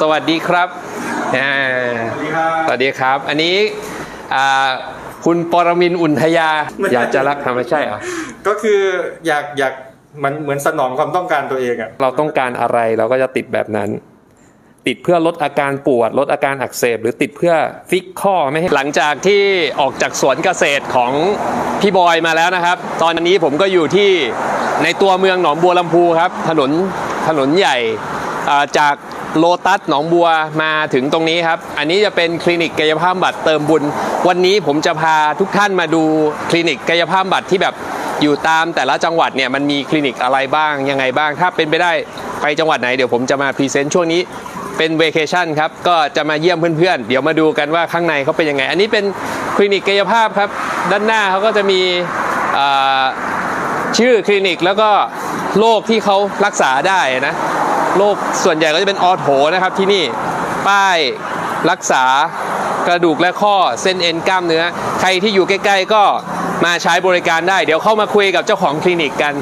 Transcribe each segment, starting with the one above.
สวัสดีครับอ่าสวัสดีครับสวัสดีครับ อันนี้อ่าคุณปรมินทร์อุ่นทยา อยากจะรักทำไม่ใช่เหรอก็คืออยากอยากมันเหมือนสนองความต้องการตัวเองอะเราต้องการอะไรเราก็จะติดแบบนั้น ติดเพื่อลดอาการปวด ลดอาการอักเสบ หรือติดเพื่อฟิกข้อไม่ให้หลังจากที่ออกจากสวนเกษตรของพี่บอยมาแล้วนะครับ ตอนนี้ผมก็อยู่ที่ในตัวเมืองหนองบัวลำพูครับ ถนนถนนใหญ่อ่าจาก โลตัสหนองบัวมาถึงตรงนี้ครับ อันนี้จะเป็นคลินิกกายภาพบำบัดเติมบุญ วันนี้ผมจะพาทุกท่านมาดูคลินิกกายภาพบำบัดที่แบบอยู่ตามแต่ละจังหวัดเนี่ยมันมีคลินิกอะไรบ้างยังไงบ้าง ถ้าเป็นไปได้ไปจังหวัดไหนเดี๋ยวผมจะมาพรีเซนต์ช่วงนี้เป็นเวเคชั่นครับ ก็จะมาเยี่ยมเพื่อนๆ เดี๋ยวมาดูกันว่าข้างในเขาเป็นยังไง อันนี้เป็นคลินิกกายภาพครับ ด้านหน้าเขาก็จะมีชื่อคลินิกแล้วก็โรคที่เขารักษาได้นะ โรคส่วนใหญ่ก็จะเป็นออโถนะครับที่นี่ป้ายรักษากระดูกและข้อเส้นเอ็นกล้ามเนื้อ ใครที่อยู่ใกล้ ๆ ก็มาใช้บริการได้ เดี๋ยวเข้ามาคุยกับเจ้าของคลินิกกัน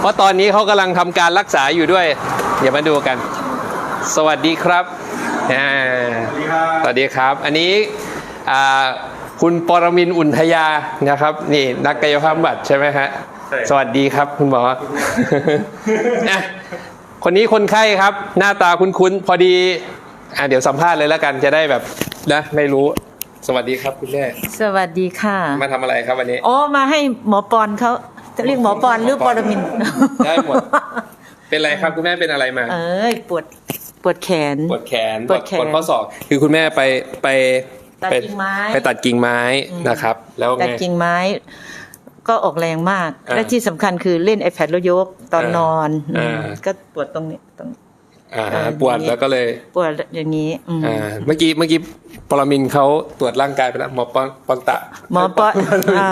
เพราะตอนนี้เขากำลังทำการรักษาอยู่ด้วย เดี๋ยวมาดูกัน สวัสดีครับอ่าสวัสดีครับสวัสดีครับ อันนี้อ่าคุณปรมินทร์อุ่นทยานะครับ นี่นักกายภาพบำบัดใช่ไหมฮะใช่สวัสดีครับคุณหมออะ คนนี้คนไข้ครับ หน้าตาคุ้นๆพอดีอะเดี๋ยวสัมภาษณ์เลยแล้วกันจะได้แบบนะไม่รู้สวัสดีครับคุณแม่สวัสดีค่ะ มาทำอะไรครับวันนี้โอ้มาให้หมอปอนเขาจะเรียกหมอปอนหรือปรมินทร์ได้หมดเป็นอะไรครับคุณแม่เป็นอะไรมา เอ้ยปวดปวดแขนปวดแขนปวดแขนปวดข้อศอกคือคุณแม่ไปไปตัดไปกิ่งไม้ไปตัดกิ่งไม้นะครับ แล้วแต่ไงกิ่งไม้ ก็ออกแรงมากอ่าและที่สำคัญคือเล่น iPad แล้วยกตอนอ่านอนอ่าอืมก็ปวดตรงนี้ตรงอ่าเออปวดอย่างนี้แล้วก็เลยปวดอย่างนี้อืมอ่าเมื่อกี้เมื่อกี้ปรมินทร์เขาตรวจร่างกายไปแล้วหมอปอนปอนตะหมอปอนอ่า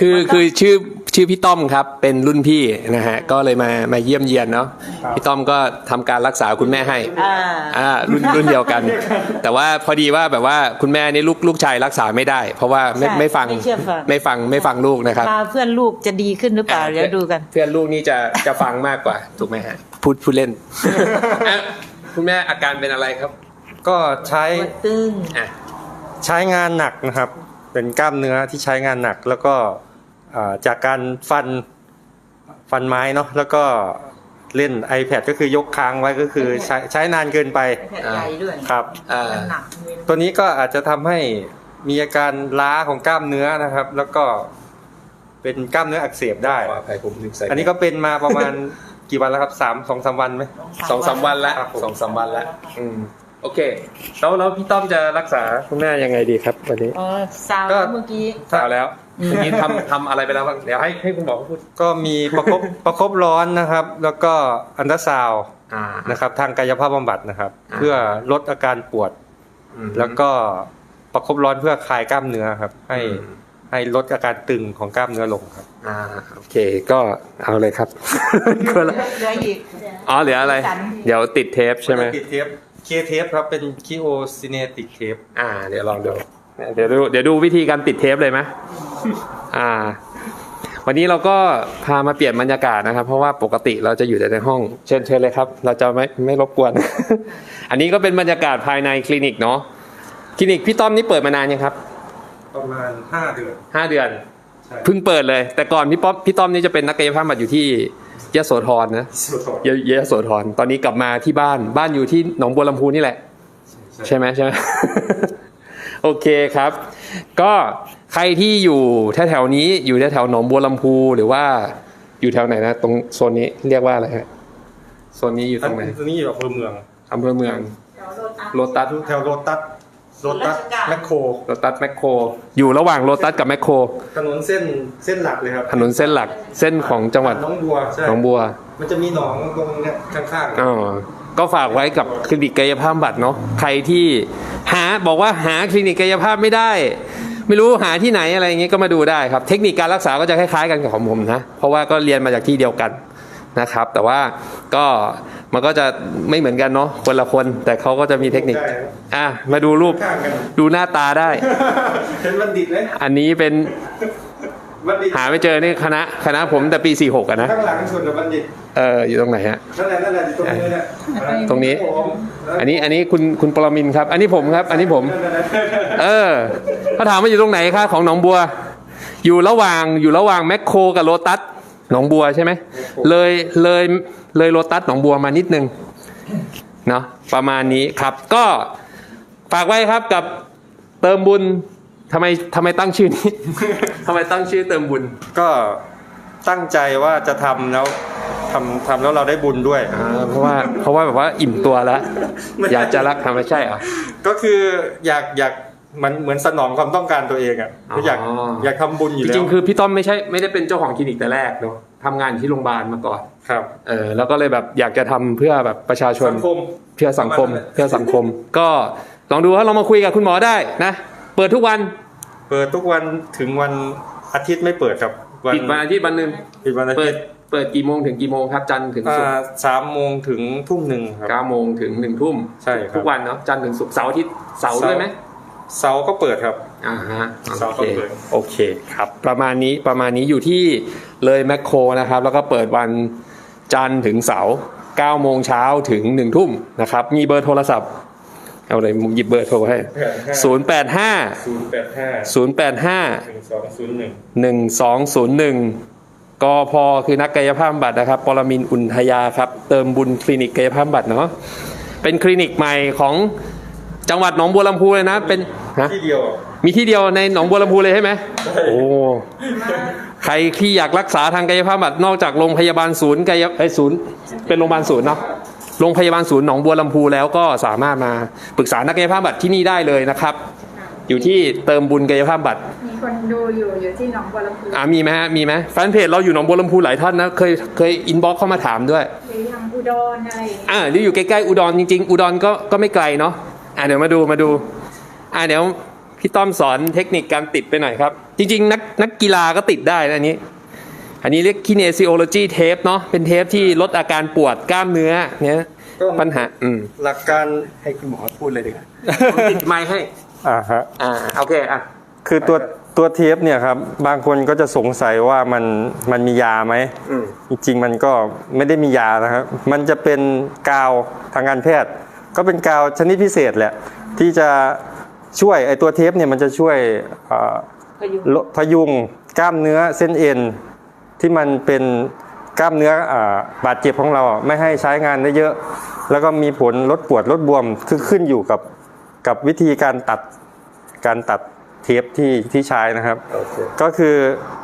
คือคือชื่อ ชื่อพี่ต้อมครับ เป็นรุ่นพี่นะฮะก็เลยมามาเยี่ยมเยียนเนาะพี่ต้อมก็ทำการรักษาคุณแม่ให้อ่าอ่ารุ่นรุ่นเดียวกัน แต่ว่าพอดีว่าแบบว่าคุณแม่นี่ลูกลูกชายรักษาไม่ได้ เพราะว่าไม่ใช่ไม่ฟังไม่เชื่อฟัง ไม่ฟังไม่ฟังลูกนะครับ มาเพื่อนลูกจะดีขึ้นหรือเปล่าอ่าเดี๋ยวดูกัน เพื่อนลูกนี่จะจะฟังมากกว่าถูกไหมฮะพูดพูดเล่นอะคุณแม่อาการเป็นอะไรครับก็ใช้ปวดตึงอะใช้งานหนักนะครับ เป็นกล้ามเนื้อที่ใช้งานหนักแล้วก็อ่า จากการฟันฟันไม้เนาะแล้วก็เล่น iPad ก็คือยกค้างไว้ก็คือใช้ใช้นานเกินไปแผลใจด้วยครับ อ่ามันหนักตัวนี้ก็อาจจะทำให้มีอาการล้าของกล้ามเนื้อนะครับ แล้วก็เป็นกล้ามเนื้ออักเสบได้ ขออภัยผมลืมใส่อันนี้ก็เป็นมาประมาณ กี่วันแล้วครับสามสองสามวันไหม สองสามวันละครับผม สองสามวันละอืมโอเค แล้วแล้วพี่ต้อมจะรักษาคุณแม่ยังไงดีครับวันนี้ อ๋อซาวก็เมื่อกี้สาวแล้ว เมื่อกี้ทำทำอะไรไปแล้วบ้างเดี๋ยวให้ให้คุณหมอพูดก็มีประคบประคบร้อนนะครับ แล้วก็อันตราซาวด์อ่านะครับ ทางกายภาพบำบัดนะครับอ่าเพื่อลดอาการปวดแล้วก็ประคบร้อนเพื่อคลายกล้ามเนื้อครับ ให้ให้ลดอาการตึงของกล้ามเนื้อลงครับ อ่าโอเคก็เอาเลยครับ คนละเหลืออีก อ๋อเหลืออะไร สัน เดี๋ยวติดเทปใช่ไหม ติดเทปเคเทปครับเป็นคีโอซินเนติกเทปอ่า เดี๋ยวลองดู เดี๋ยวดูเดี๋ยวดูวิธีการติดเทปเลยไหมอ่า วันนี้เราก็พามาเปลี่ยนบรรยากาศนะครับ เพราะว่าปกติเราจะอยู่แต่ในห้อง เชิญเชิญเลยครับ เราจะไม่ไม่รบกวน อันนี้ก็เป็นบรรยากาศภายในคลินิกเนาะคลินิกพี่ต้อมนี่เปิดมานานยังครับ ประมาณ5เดือนห้าเดือนใช่เพิ่งเปิดเลย แต่ก่อนพี่ป๊อปพี่ต้อมนี่จะเป็นนักกายภาพบำบัดอยู่ที่ยโสธรนะสุดโต่งยยโสธรตอนนี้กลับมาที่บ้านบ้านอยู่ที่หนองบัวลำพูนี่แหละ ใช่ไหมใช่ไหม โอเคครับ ก็ใครที่อยู่แถวแถวๆนี้อยู่แถวแถวๆหนองบัวลำพูหรือว่าอยู่แถวไหนนะ ตรงโซนนี้เรียกว่าอะไรฮะโซนนี้อยู่ตรงไหนตัวนี้อยู่อำเภอเมืองอำเภอเมืองโลตัสแถวโรตัสโรตัสแมคโครโลตัสแมคโครอยู่ระหว่างโลตัสกับแมคโครถนนเส้นเส้นหลักเลยครับถนนเส้นหลักเส้นของจังหวัดหน้องบัวใช่หนองบัว มันจะมีหนองตรงเนี้ยข้างๆอ๋อ ก็ฝากไว้กับคลินิกกายภาพบำบัดเนาะใครที่หาบอกว่าหาคลินิกกายภาพไม่ได้ ไม่รู้หาที่ไหนอะไรอย่างเงี้ยก็มาดูได้ครับ เทคนิคการรักษาก็จะคล้ายๆกันกับของผมนะเพราะว่าก็เรียนมาจากที่เดียวกันนะครับ แต่ว่าก็มันก็จะไม่เหมือนกันเนาะคนละคน แต่เขาก็จะมีเทคนิคได้ครับอะมาดูรูปข้างกันดูหน้าตาได้เห็นบัณฑิตไหมอันนี้เป็น บัณฑิตหาไม่เจอนี่คณะคณะผมแต่ปี46อะนะข้างหลังสุดอะบัณฑิตเอออยู่ตรงไหนฮะนั่นแหละนั่นแหละอยู่ตรงนี้แหละตรงนี้ผมอันนี้อันนี้คุณคุณปรมินทร์ครับ อันนี้ผมครับ อันนี้ผมนั่นแหละเออเขาถามว่าอยู่ตรงไหนคะของหนองบัว อยู่ระหว่างอยู่ระหว่างแมคโครกับโลตัสหนองบัวใช่ไหมเลยเลยเลยโลตัสหนองบัวมานิดนึงเนาะประมาณนี้ครับก็ฝากไว้ครับกับเติมบุญ ทำไมทำไมตั้งชื่อนี้ ทำไมตั้งชื่อเติมบุญ ก็ตั้งใจว่าจะทำแล้วทำทำแล้วเราได้บุญด้วย อ่าเพราะว่าเพราะว่าแบบว่าอิ่มตัวแล้ว อยากจะรักทำไมใช่เหรอ ก็คืออยากอยากมันเหมือนสนองความต้องการตัวเองอะอ๋อก็อยากอยากทำบุญอยู่จแล้วริงๆคือพี่ต้อมไม่ใช่ไม่ได้เป็นเจ้าของคลินิกแต่แรกเนาะทำงานอยู่ที่โรงพยาบาลมาก่อนครับเออแล้วก็เลยแบบอยากจะทำเพื่อแบบประชาชน สังคม เพื่อสังคมประมาณนั้นเพื่อสังคม ก็ลองดูว่าลองมาคุยกับคุณหมอได้นะ เปิดทุกวัน เปิดทุกวันถึงวันอาทิตย์ไม่เปิดครับปิดวันอาทิตย์วันหนึ่งปิดวันอาเปิทิดตย์เปิดกี่โมงถึงกี่โมงครับจันทร์ถึงศุกอ่าร์สามโมงถึงทุ่มหนึ่งครับเก้าโมงถึงหนึ่งทุ่มใช่ครับทุกวันเนาะจันทร์ถึงศุกร์เสาร์อาทิตย์เสาร์ด้วยไหมเสาร์ก็เปิดครับอ่าฮะเสาร์โอก็เคเปิดโอเคครับ ประมาณนี้ประมาณนี้อยู่ที่เลยแมคโครนะครับ แล้วก็เปิดวันจันทร์ถึงเสาร์9โมงเช้าถึง 1 ทุ่มนะครับ มีเบอร์โทรศัพท์ เอาเลยผมหยิบเบอร์โทรให้085ศูนย์แปดห้า085หนึ่งสองศูนย์หนึ่ง1201กพคือนักกายภาพบำบัตรนะครับ ปรมินทร์อุ่นทยาครับ เติมบุญคลินิกกายภาพบำบัตรเนาะ เป็นคลินิกใหม่ของจังหวัดหนองบัวลำพูเลยนะ เป็นฮะที่เดียวอะมีที่เดียวในหนองบัวลำพูเลยใช่ไหมโอ้ ใครที่อยากรักษาทางกายภาพบำบัดนอกจากโรงพยาบาลศูนย์กายไอยศูนย์ เป็นโรงพยาบาลศูนย์เนาะ โรงพยาบาลศูนย์หนองบัวลำพูแล้วก็สามารถมาปรึกษานักกายภาพบำบัดที่นี่ได้เลยนะครับ อยู่ที่เติมบุญกายภาพบำบัดมีคนดูอยู่อยู่ที่หนองบัวลำพูอ่ามีไหมฮะมีไหมแฟนเพจเราอยู่หนองบัวลำพูหลายท่านนะเคยเคยอินบ็อกเข้ามาถามด้วยหรือยังอุดรอะไรอย่างเงี้ยอ่าหรืออยู่ใกล้ๆอุดรจริง ๆ อุดรก็ก็ไม่ไกลเนาะอ่าเดี๋ยวมาดูมาดูอ่าเดี๋ยวพี่ต้อมสอนเทคนิคการติดไปหน่อยครับ จริง ๆ นักนักกีฬาก็ติดได้นะอันนี้ อันนี้เรียก kinesiology tape เนาะเป็นเทปที่ลดอาการปวดกล้ามเนื้อเนี่ยปัญหาอืมหลักการให้คุณหมอพูดเลยดีกว่าติดไมค์ให้อ่าฮะอ่าโอเคอะคือตัวตัวเทปเนี่ยครับบางคนก็จะสงสัยว่ามันมันมียาไหมอืมจริงๆมันก็ไม่ได้มียานะครับมันจะเป็นกาวทางการแพทย์ ก็เป็นกาวชนิดพิเศษแหละที่จะช่วยไอตัวเทปเนี่ยมันจะช่วยเอ่อพยุงลดพยุงกล้ามเนื้อเส้นเอ็น ที่มันเป็นกล้ามเนื้ออาบาดเจ็บของเราอะไม่ให้ใช้งานได้เยอะ แล้วก็มีผลลดปวดลดบวมคือขึ้นอยู่กับกับวิธีการตัดการตัดเทปที่ที่ใช้นะครับก็คือ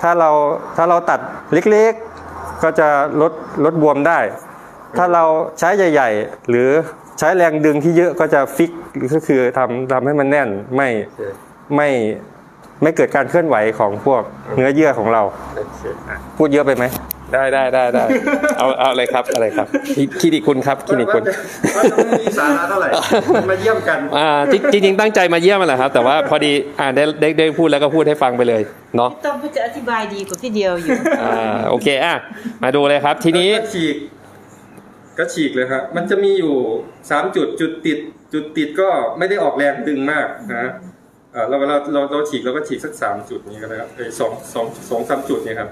ถ้าเราถ้าเราตัดเล็กๆ ก็จะลดลดบวมได้ ถ้าเราใช้ใหญ่ ๆ หรือใช้แรงดึงที่เยอะก็จะฟิกก็คือทำทำให้มันแน่นไม่ไม่ ไม่เกิดการเคลื่อนไหวของพวกเนื้อเยื่อของเรา พูดเยอะไปไหมได้ได้ได้ได้เอาเอาเลยครับอะไรครับคลินิกคุณครับคลินิกคุณไม่มีสาระเท่าไหร่มาเยี่ยมกันอ่าจริงจริงๆตั้งใจมาเยี่ยมมันแหละครับ แต่ว่าพอดีอ่าได้ได้ได้พูดแล้วก็พูดให้ฟังไปเลยเนาะพี่ต้อมก็จะอธิบายดีกว่าพี่เดียวอยู่อ่าโอเคอะมาดูเลยครับ ทีนี้ก็ฉีก ก็ฉีกเลยครับมันจะมีอยู่สามจุดจุดติด จุดติดก็ไม่ได้ออกแรงดึงมากนะ เออเราเราเราเราฉีกเราก็ฉีกสักสามจุดนี้ก็ได้ครับเอ้ยสองสองสองสามจุดเนี่ยครับ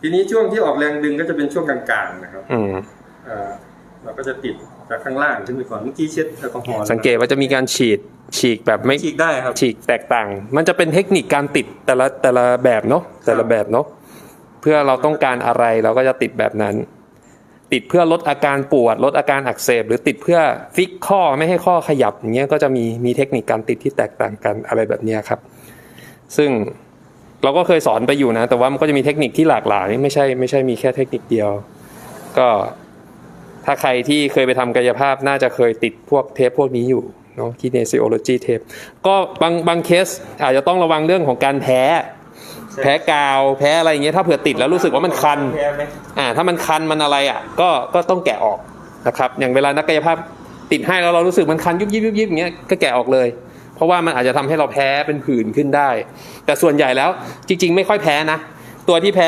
ทีนี้ช่วงที่ออกแรงดึงก็จะเป็นช่วงกลางๆนะครับอืมเอ่อเราก็จะติดจากข้างล่างขึ้นไปก่อนเมื่อกี้เช็ดแอลกอฮอล์แล้วสังเกตว่าจะมีการฉีดฉีกแบบไม่ฉีกได้ครับฉีกแตกต่าง มันจะเป็นเทคนิคการติดแต่ละแต่ละแบบเนาะแต่ละแบบเนาะเพื่อเราต้องการอะไรเราก็จะติดแบบนั้น ติดเพื่อลดอาการปวด ลดอาการอักเสบ หรือติดเพื่อฟิกข้อไม่ให้ข้อขยับอย่างเงี้ยก็จะมีมีเทคนิคการติดที่แตกต่างกันอะไรแบบเนี้ยครับ ซึ่งเราก็เคยสอนไปอยู่นะ แต่ว่ามันก็จะมีเทคนิคที่หลากหลาย ไม่ใช่ไม่ใช่มีแค่เทคนิคเดียว ก็ถ้าใครที่เคยไปทำกายภาพน่าจะเคยติดพวกเทปพวกนี้อยู่เนาะ kinesiology tape ก็บางบางเคสอาจจะต้องระวังเรื่องของการแพ้ แพ้กาว แพ้อะไรอย่างเงี้ยถ้าเผื่อติดแล้วรู้สึกว่ามันคันแพ้ไหมอ่าถ้ามันคันมันอะไรอะก็ก็ต้องแกะออกนะครับอย่างเวลานักกายภาพติดให้แล้วเรารู้สึกมันคันยุบยิบยุบยิบอย่างเงี้ยก็แกะออกเลย เพราะว่ามันอาจจะทำให้เราแพ้เป็นผื่นขึ้นได้ แต่ส่วนใหญ่แล้วจริง ๆ ไม่ค่อยแพ้นะ ตัวที่แพ้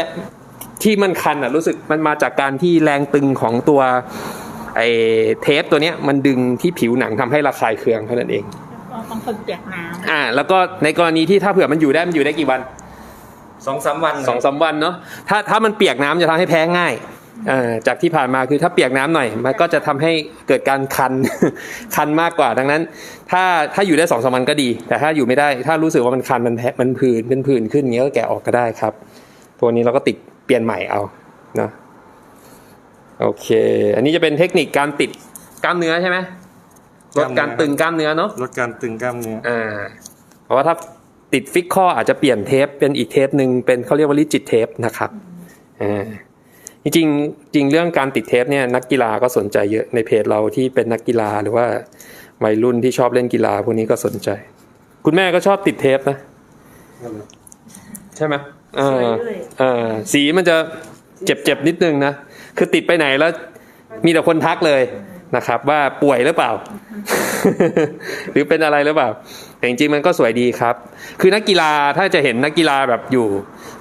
ที่มันคันอะรู้สึกมันมาจากการที่แรงตึงของตัวไอ้เทปตัวเนี้ยมันดึงที่ผิวหนังทำให้ระคายเคืองเท่านั้นเองบางคนเปียกน้อ่าแล้วก็ในกรณีที่ถ้าเผื่อมันอยู่ได้มันอยู่ได้กี่วัน สองสามวันสองสามวันเนาะถ้าถ้ามันเปียกน้ำจะทำให้แพ้ง่ายเอ่อจากที่ผ่านมาคือถ้าเปียกน้ำหน่อย มันก็จะทำให้เกิดการคันคันมากกว่าดังนั้น ถ้าถ้าอยู่ได้สองสามวันก็ดี แต่ถ้าอยู่ไม่ได้ถ้ารู้สึกว่ามันคันมันแพ้มันผื่นเป็นผื่นขึ้นอย่างเงี้ยก็แกะออกก็ได้ครับ ตัวนี้เราก็ติดเปลี่ยนใหม่เอาเนาะโอเค อันนี้จะเป็นเทคนิคการติดกล้ามเนื้อใช่ไหมลดการตึงกล้ามเนื้อเนาะลดการตึงกล้ามเนื้ออ่าเพราะว่าถ้า ติดฟิกข้ออาจจะเปลี่ยนเทปเป็นอีกเทปหนึ่งเป็นเขาเรียกว่าลิจิตเทปนะครับอ่าจริงๆจริงเรื่องการติดเทปเนี่ยนักกีฬาก็สนใจเยอะในเพจเราที่เป็นนักกีฬาหรือว่าวัยรุ่นที่ชอบเล่นกีฬาพวกนี้ก็สนใจ คุณแม่ก็ชอบติดเทปนะ ใช่ไหมเออเออสีมันจะเจ็บๆนิดนึงนะ คือติดไปไหนแล้ว มีแต่คนทักเลยนะครับ ว่าป่วยหรือเปล่า หรือเป็นอะไรหรือเปล่า แต่จริงๆมันก็สวยดีครับ คือนักกีฬาถ้าจะเห็นนักกีฬาแบบอยู่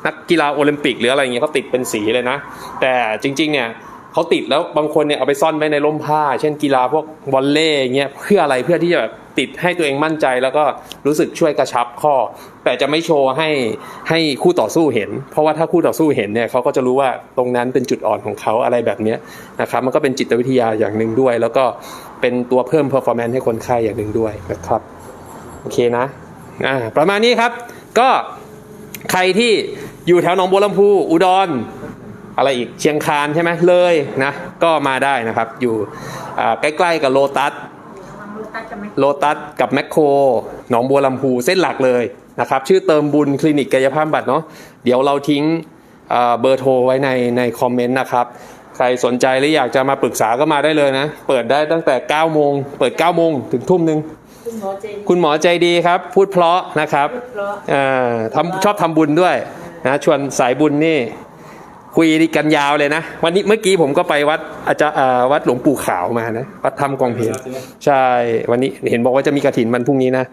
นักกีฬาโอลิมปิกหรืออะไรเงี้ยเขาติดเป็นสีเลยนะ แต่จริง ๆ เนี่ยเขาติดแล้วบางคนเนี่ยเอาไปซ่อนไว้ในร่มผ้า เช่นกีฬาพวกวอลเลย์เงี้ยเพื่ออะไรเพื่อที่จะแบบติดให้ตัวเองมั่นใจแล้วก็รู้สึกช่วยกระชับข้อ แต่จะไม่โชว์ให้ให้คู่ต่อสู้เห็น เพราะว่าถ้าคู่ต่อสู้เห็นเนี่ยเขาก็จะรู้ว่าตรงนั้นเป็นจุดอ่อนของเขาอะไรแบบเนี้ยนะครับมันก็เป็นจิตวิทยาอย่างหนึ่งด้วย แล้วก็เป็นตัวเพิ่ม performance ให้คนไข้อย่างหนึ่งด้วยนะครับ อเคนะอ่าประมาณนี้ครับ ก็ใครที่อยู่แถวหนองบัวลำพูอุดรอะไรอีกเชียงคานใช่ไหมเลยนะก็มาได้นะครับ อยู่ใกล้ๆกับโลตัสโลตัสกับแมคโครหนองบัวลำพูเส้นหลักเลยนะครับ ชื่อเติมบุญคลินิกกายภาพบำบัดเนาะเดี๋ยวเราทิ้งเบอร์โทรไว้ในในคอมเมนต์นะครับ ใครสนใจหรืออยากจะมาปรึกษาก็มาได้เลยนะ เปิดได้ตั้งแต่ 9 โมง เปิด 9 โมงถึงทุ่มหนึ่ง คุณหมอเจนคุณหมอใจดีครับ พูดเพราะนะครับเพราะเอ่อทำชอบทำบุญด้วยนะชวนสายบุญนี่ คุยกันยาวเลยนะ วันนี้เมื่อกี้ผมก็ไปวัดอาจารย์เอ่อวัดหลวงปู่ขาวมานะ วัดธรรมกองเพลใช่ วันนี้เห็นบอกว่าจะมีกระถินวันพรุ่งนี้นะ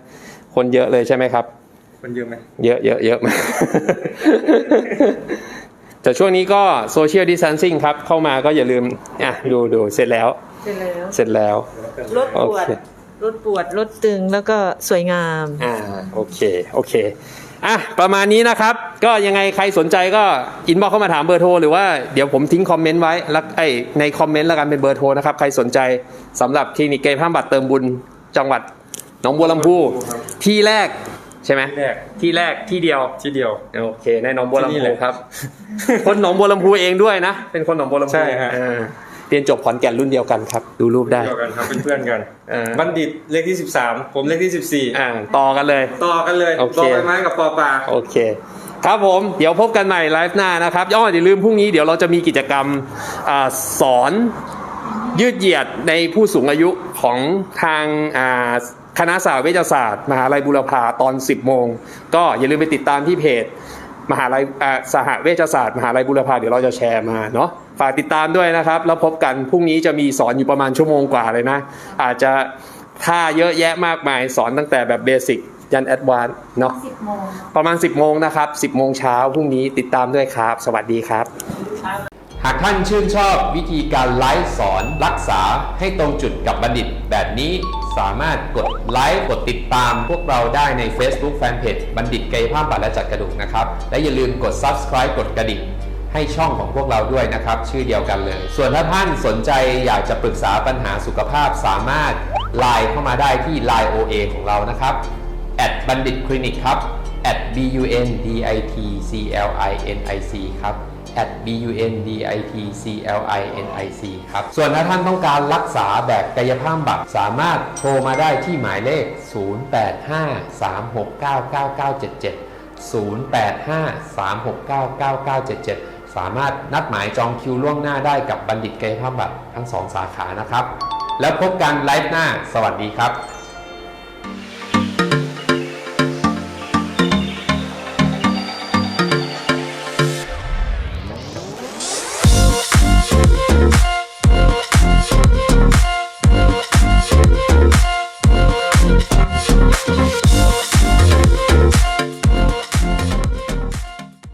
คนเยอะเลยใช่ไหมครับมันเยอะไหมเยอะเยอะเยอะมาก แต่ช่วงนี้ก็โซเชียลดิส a ทนซิ่งครับ เข้ามาก็อย่าลืม อะ ดูดูเสร็จแล้ว เสร็จแล้ว เสร็จแล้วลดปวดโอเค ลดปวดลดตึงแล้วก็สวยงาม อ่าโอเคโอเคอะประมาณนี้นะครับ ก็ยังไงใครสนใจก็อินบ็อกเข้ามาถามเบอร์โทรหรือว่าเดี๋ยวผมทิ้งคอมเมนต์ไว้แล้วไอ้ในคอมเมนต์แล้วกันเป็นเบอร์โทรนะครับใครสนใจสำหรับคลินิกเกย์ผ้าบัตรเติมบุญจังหวัดหนองบัวลำพูที่แรกใช่ไหมที่แรก ที่แรกที่เดียว ที่เดียว โอเคในหนองบัวที่นี่ลำเลพูยครับ คนหนองบัวลำพูเองด้วยนะ เป็นคนหนองบัวลำพูใช่ฮะ อ่าเรียนจบขอนแก่นรุ่นเดียวกันครับ ดูรูปได้เดียวกันครับเป็นเพื่อนกันอ่าบัณฑิตเลขที่ 13 ผมเลขที่อ่าต่อกันเลย14ต่อกันเลยโอเคต่อไปไม้กับปอปลาโอเคครับผมเดี๋ยวพบกันใหม่ไลฟ์หน้านะครับย่ออย่าลืมพรุ่งนี้เดี๋ยวเราจะมีกิจกรรมอาสอนยืดเหยียดในผู้สูงอายุของทางอ่าคณะศาสตร์เวชศาสตร์ มหาลัยบุรพาตอน 10 โมง ก็อย่าลืมไปติดตามที่เพจ มหาลัยอ่าสหเวชศาสตร์ มหาลัยบุรพาเดี๋ยวเราจะแชร์มาเนาะ ฝากติดตามด้วยนะครับ แล้วพบกันพรุ่งนี้จะมีสอนอยู่ประมาณชั่วโมงกว่าเลยนะ อาจจะท่าเยอะแยะมากมายสอนตั้งแต่แบบเบสิกยันแอดวานซ์เนาะสิบโมงเนอะประมาณ 10 โมงนะครับ 10 โมงเช้าพรุ่งนี้ติดตามด้วยครับ สวัสดีครับ หากท่านชื่นชอบวิธีการไลฟ์สอนรักษาให้ตรงจุดกับบัณฑิต แบบนี้สามารถกดไลค์กดติดตามพวกเราได้ใน Facebook Fanpage บัณฑิตกายภาพบำบัดและจัดกระดูกนะครับ และอย่าลืมกด Subscribe กดกระดิ่ง ให้ช่องของพวกเราด้วยนะครับ ชื่อเดียวกันเลย ส่วนถ้าท่านสนใจอยากจะปรึกษาปัญหาสุขภาพสามารถไลน์เข้ามาได้ที่ Line OA ของเรานะครับบัณฑิตคลินิกครับ at b u n d i t c l i n i c ครับ at b u n d i t c l i n i c ครับ ส่วนถ้าท่านต้องการรักษาแบบกายภาพบำบัดสามารถโทรมาได้ที่หมายเลข 0853699977 0853699977 สามารถนัดหมายจองคิวล่วงหน้าได้กับบัณฑิตกายภาพบัตรทั้งสองสาขานะครับ แล้วพบกันไลฟ์หน้า สวัสดีครับ